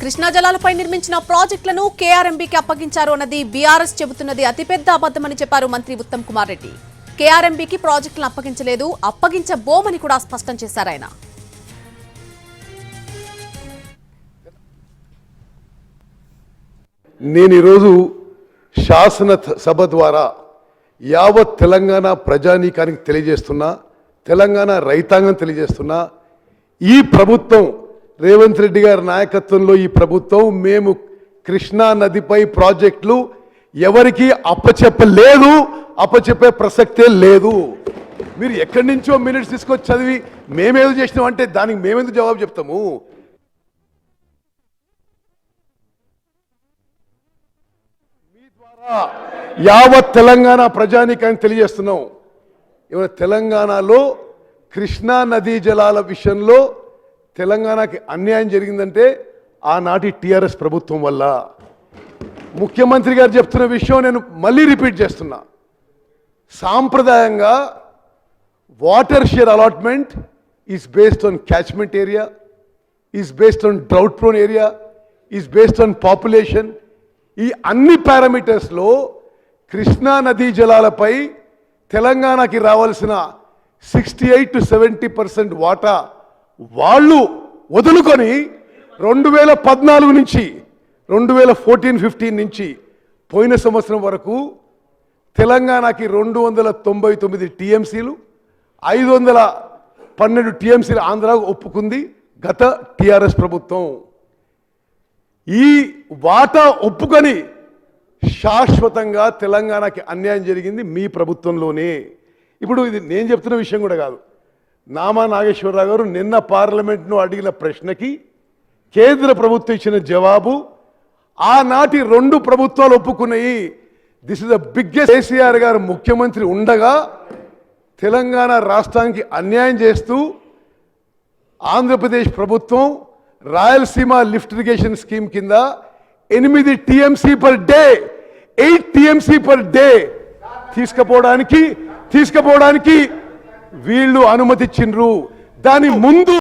కృష్ణా జలాలపై నిర్మించిన ప్రాజెక్టులను కేఆర్ఎంబీకి అప్పగించారు అన్నది బీఆర్ఎస్ చెబుతున్నది అతిపెద్ద అబద్దమని చెప్పారు మంత్రి ఉత్తమ్ కుమార్ రెడ్డి. కేఆర్ఎంబీకి ప్రాజెక్టులను అప్పగించలేదు అప్పగించబోమని కూడా స్పష్టం చేశారు ఆయన. నేను ఈరోజు శాసన సభ ద్వారా యావత్ తెలంగాణ ప్రజానీకానికి తెలియజేస్తున్నా తెలంగాణ రైతాంగం తెలియజేస్తున్నా ఈ ప్రభుత్వం రేవంత్ రెడ్డి గారి నాయకత్వంలో ఈ ప్రభుత్వం మేము కృష్ణా నదిపై ప్రాజెక్టులు ఎవరికి అప్పచెప్పలేదు అప్పచెప్పే ప్రసక్తే లేదు. మీరు ఎక్కడి నుంచో మినిట్స్ తీసుకొచ్చి చదివి మేమేదో చేసినాం అంటే దానికి మేమెందుకు జవాబు చెప్తాము? మీ ద్వారా యావత్ తెలంగాణ ప్రజానీకాన్ని తెలియజేస్తున్నాం. ఇవాళ తెలంగాణలో కృష్ణా నదీ జలాల విషయంలో తెలంగాణకి అన్యాయం జరిగిందంటే ఆనాటి టీఆర్ఎస్ ప్రభుత్వం వల్ల. ముఖ్యమంత్రి గారు చెప్తున్న విషయం నేను మళ్ళీ రిపీట్ చేస్తున్నా. సాంప్రదాయంగా water share allotment is based on catchment area is based on drought prone area is based on population ఈ అన్ని పారామీటర్స్లో కృష్ణా నదీ జలాలపై తెలంగాణకి రావాల్సిన sixty eight to seventy percent వాటా వాళ్ళు వదులుకొని రెండు వేల పద్నాలుగు నుంచి రెండు వేల ఫోర్టీన్ ఫిఫ్టీన్ నుంచి పోయిన సంవత్సరం వరకు తెలంగాణకి రెండు వందల తొంభై తొమ్మిది టీఎంసీలు ఐదు వందల పన్నెండు టీఎంసీలు ఆంధ్ర ఒప్పుకుంది గత టీఆర్ఎస్ ప్రభుత్వం. ఈ వాటా ఒప్పుకొని శాశ్వతంగా తెలంగాణకి అన్యాయం జరిగింది మీ ప్రభుత్వంలోనే. ఇప్పుడు ఇది నేను చెప్తున్న విషయం కూడా కాదు. నామా నాగేశ్వరరావు గారు నిన్న పార్లమెంట్ను అడిగిన ప్రశ్నకి కేంద్ర ప్రభుత్వం ఇచ్చిన జవాబు ఆనాటి రెండు ప్రభుత్వాలు ఒప్పుకున్నాయి. This is the biggest KCR garu ముఖ్యమంత్రి ఉండగా తెలంగాణ రాష్ట్రానికి అన్యాయం చేస్తూ ఆంధ్రప్రదేశ్ ప్రభుత్వం రాయలసీమ లిఫ్ట్ ఇరిగేషన్ స్కీమ్ కింద ఎనిమిది TMC per day eight TMC per day తీసుకుపోవడానికి తీసుకుపోవడానికి వీళ్ళు అనుమతిచ్చిండ్రు. దాని ముందు